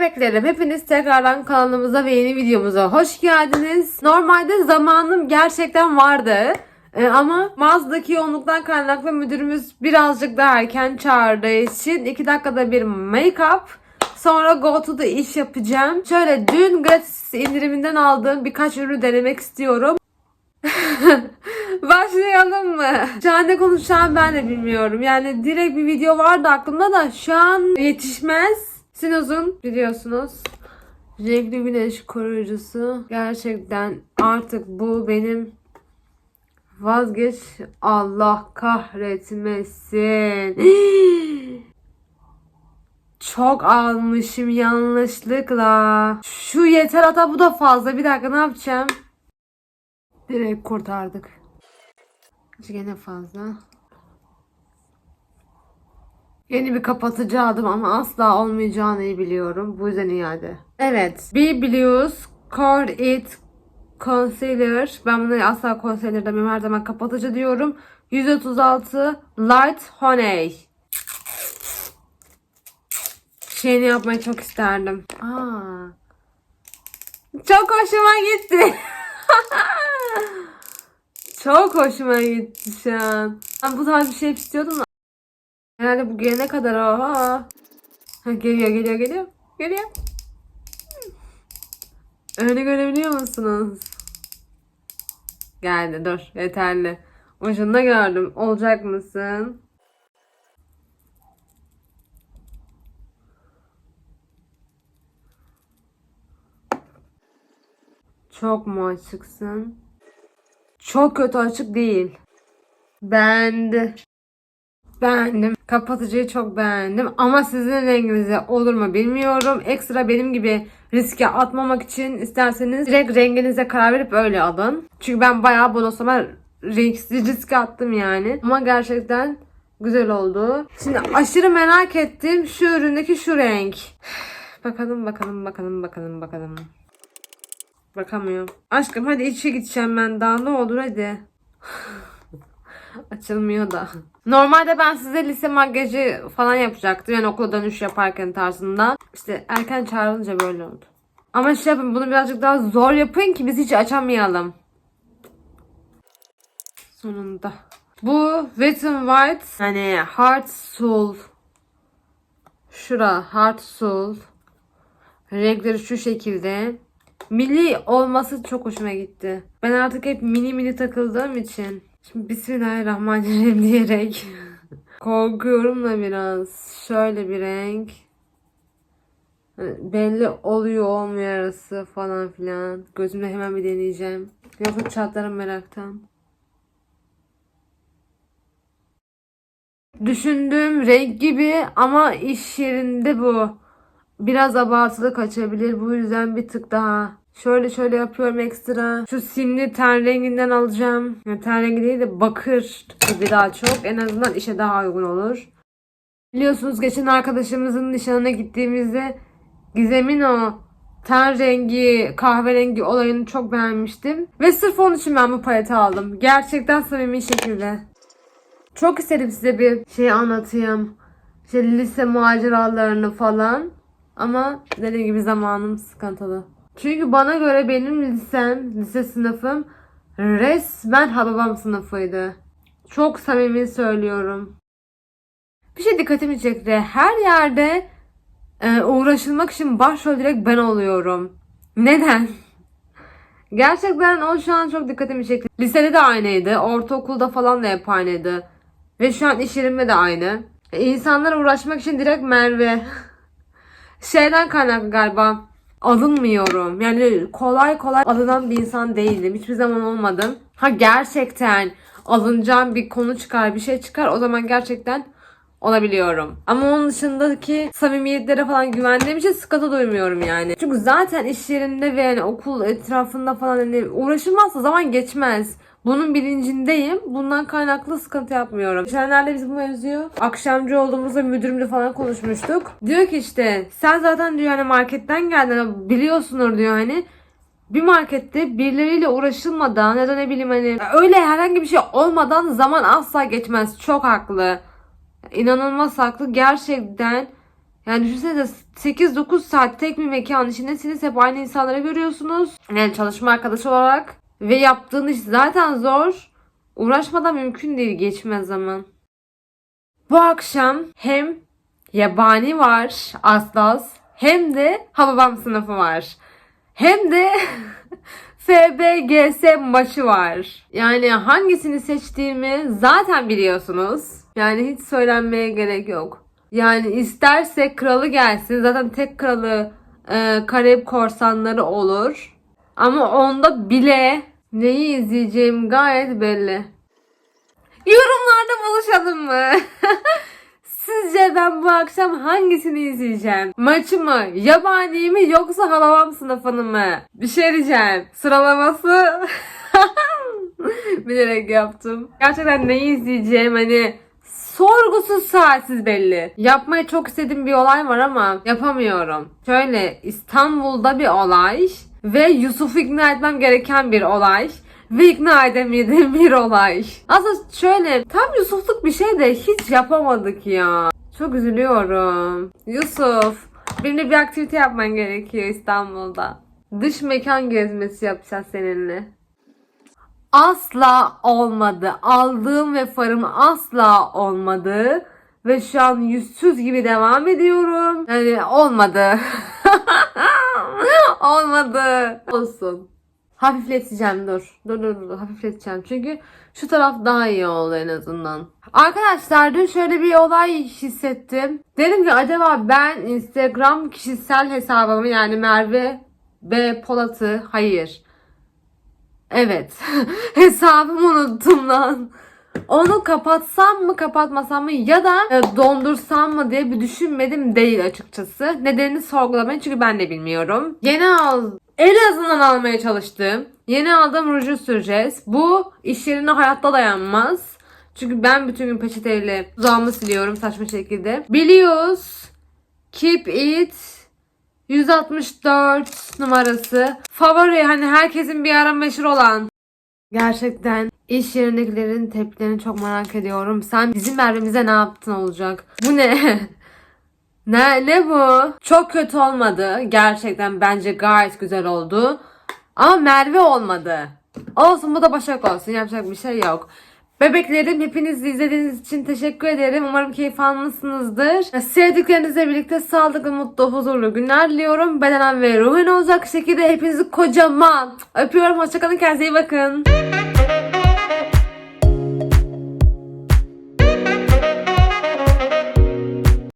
Bebeklerim hepiniz tekrardan kanalımıza ve yeni videomuza hoş geldiniz. Normalde zamanım gerçekten vardı. Ee, ama mağazadaki yoğunluktan kaynaklı müdürümüz birazcık daha erken çağırdığı için 2 dakikada bir make-up Sonra go to the iş yapacağım. Şöyle dün gratis indiriminden aldığım birkaç ürünü denemek istiyorum. Başlayalım mı? Şu an ne konuşacağım ben de bilmiyorum. Yani direkt bir video vardı aklımda da şu an yetişmez. Sinoz'un biliyorsunuz. Renkli güneş koruyucusu. Gerçekten artık bu benim vazgeç Allah kahretmesin. Çok almışım yanlışlıkla. Şu yeter hatta bu da fazla. Bir dakika ne yapacağım? Direkt kurtardık. Gene fazla. Yeni bir kapatıcı aldım ama asla olmayacağını biliyorum. Bu yüzden iade. Evet. B Blues Core It Concealer. Ben bunu asla concealer demiyorum. Her zaman kapatıcı diyorum. 136 Light Honey. Şeyini yapmayı çok isterdim. Aa. Çok hoşuma gitti. Çok hoşuma gitti şu an. Ben bu tarz bir şey istiyordum da. Herhalde bu gelene kadar oha. Ha, geliyor geliyor geliyor. Geliyor. Öyle görebiliyor musunuz? Geldi dur yeterli. Ucunda gördüm. Olacak mısın? Çok mu açıksın? Çok kötü açık değil. Beğendi. Beğendim. Kapatıcıyı çok beğendim. Ama sizin renginize olur mu bilmiyorum. Ekstra benim gibi riske atmamak için isterseniz direkt renginize karar verip öyle alın. Çünkü ben bayağı renksiz riske attım yani. Ama gerçekten güzel oldu. Şimdi aşırı merak ettim şu üründeki şu renk. Bakalım bakalım bakalım bakalım bakalım. Bakamıyorum. Aşkım hadi içe gideceğim ben daha ne olur hadi. Açılmıyor da. Normalde ben size lise makyajı falan yapacaktım. Yani okula dönüş yaparken tarzında. İşte erken çağrılınca böyle oldu. Ama şey yapın bunu birazcık daha zor yapın ki biz hiç açamayalım. Sonunda. Bu Wet n White yani Heart Soul. Şura Heart Soul. Renkleri şu şekilde. Milli olması çok hoşuma gitti. Ben artık hep mini mini takıldığım için. Şimdi Bismillahirrahmanirrahim diyerek. Korkuyorum da biraz. Şöyle bir renk. Hani belli oluyor olmuyor arası falan filan. Gözümle hemen bir deneyeceğim. Yoksa çatlarım meraktan. Düşündüğüm renk gibi ama iş yerinde bu. Biraz abartılı kaçabilir. Bu yüzden bir tık daha. Şöyle şöyle yapıyorum ekstra. Şu simli ten renginden alacağım. Yani ten rengi değil de bakır gibi daha çok. En azından işe daha uygun olur. Biliyorsunuz geçen arkadaşımızın nişanına gittiğimizde Gizem'in o ten rengi, kahverengi olayını çok beğenmiştim. Ve sırf onun için ben bu paleti aldım. Gerçekten samimi şekilde. Çok istedim size bir şey anlatayım. İşte lise maceralarını falan. Ama dediğim gibi zamanım sıkıntılı. Çünkü bana göre benim lisem, lise sınıfım resmen Hababam sınıfıydı. Çok samimi söylüyorum. Bir şey dikkatimi çekti. Her yerde e, uğraşılmak için başrol direkt ben oluyorum. Neden? Gerçekten o şu an çok dikkatimi çekti. Lisede de aynıydı. Ortaokulda falan da hep aynıydı. Ve şu an iş yerimde de aynı. E, İnsanlara uğraşmak için direkt Merve. Şeyden kaynaklı galiba. Alınmıyorum. Yani kolay kolay alınan bir insan değildim. Hiçbir zaman olmadım. Ha gerçekten alınacağım bir konu çıkar, bir şey çıkar. O zaman gerçekten olabiliyorum. Ama onun dışındaki samimiyetlere falan güvendiğim için sıkıntı duymuyorum yani. Çünkü zaten iş yerinde ve yani okul etrafında falan hani uğraşılmazsa zaman geçmez. Bunun bilincindeyim. Bundan kaynaklı sıkıntı yapmıyorum. Geçenlerde biz bu mevzuyu akşamcı olduğumuzda müdürümle falan konuşmuştuk. Diyor ki işte sen zaten diyor hani marketten geldin biliyorsunuz diyor hani bir markette birileriyle uğraşılmadan ya da ne bileyim hani öyle herhangi bir şey olmadan zaman asla geçmez. Çok haklı. İnanılmaz haklı. Gerçekten Yani düşünsenize 8-9 saat tek bir mekan içindesiniz. Hep aynı insanları görüyorsunuz. Yani çalışma arkadaşı olarak. Ve yaptığın iş zaten zor. Uğraşmadan mümkün değil geçmez zaman. Bu akşam hem yabani var Aslas hem de Hababam sınıfı var. Hem de FBGS maçı var. Yani hangisini seçtiğimi zaten biliyorsunuz. Yani hiç söylenmeye gerek yok. Yani isterse kralı gelsin. Zaten tek kralı e, Karayip korsanları olur. Ama onda bile neyi izleyeceğim gayet belli. Yorumlarda buluşalım mı? Sizce ben bu akşam hangisini izleyeceğim? Maçı mı? Yabani mi yoksa Hababam sınıfını mı? Bir şey diyeceğim. Sıralaması bilerek yaptım. Gerçekten neyi izleyeceğim hani sorgusuz saatsiz belli. Yapmayı çok istediğim bir olay var ama yapamıyorum. Şöyle İstanbul'da bir olay ve Yusuf'u ikna etmem gereken bir olay ve ikna edemediğim bir olay. Aslında şöyle tam Yusuf'luk bir şey de hiç yapamadık ya. Çok üzülüyorum. Yusuf, benimle bir aktivite yapman gerekiyor İstanbul'da. Dış mekan gezmesi yapacağız seninle. Asla olmadı. Aldığım ve farım asla olmadı. Ve şu an yüzsüz gibi devam ediyorum. Yani olmadı. olmadı. Olsun. Hafifleteceğim dur. Dur dur dur hafifleteceğim. Çünkü şu taraf daha iyi oldu en azından. Arkadaşlar dün şöyle bir olay hissettim. Dedim ki acaba ben Instagram kişisel hesabımı yani Merve B Polat'ı hayır. Evet. Hesabımı unuttum lan. Onu kapatsam mı kapatmasam mı ya da e, dondursam mı diye bir düşünmedim değil açıkçası. Nedenini sorgulamayın çünkü ben de bilmiyorum. Yeni al en azından almaya çalıştım. Yeni aldığım ruju süreceğiz. Bu iş yerine hayatta dayanmaz. Çünkü ben bütün gün peçeteyle dudağımı siliyorum saçma şekilde. Biliyoruz. Keep it 164 numarası. Favori hani herkesin bir ara meşhur olan. Gerçekten iş yerindekilerin tepkilerini çok merak ediyorum. Sen bizim Merve'mize ne yaptın olacak? Bu ne? ne ne bu? Çok kötü olmadı. Gerçekten bence gayet güzel oldu. Ama Merve olmadı. Olsun bu da Başak olsun. Yapacak bir şey yok. Bebeklerim hepiniz izlediğiniz için teşekkür ederim. Umarım keyif almışsınızdır. Sevdiklerinizle birlikte sağlıklı, mutlu, huzurlu günler diliyorum. Bedenen ve ruhen olacak şekilde hepinizi kocaman öpüyorum. Hoşçakalın. Kendinize iyi bakın.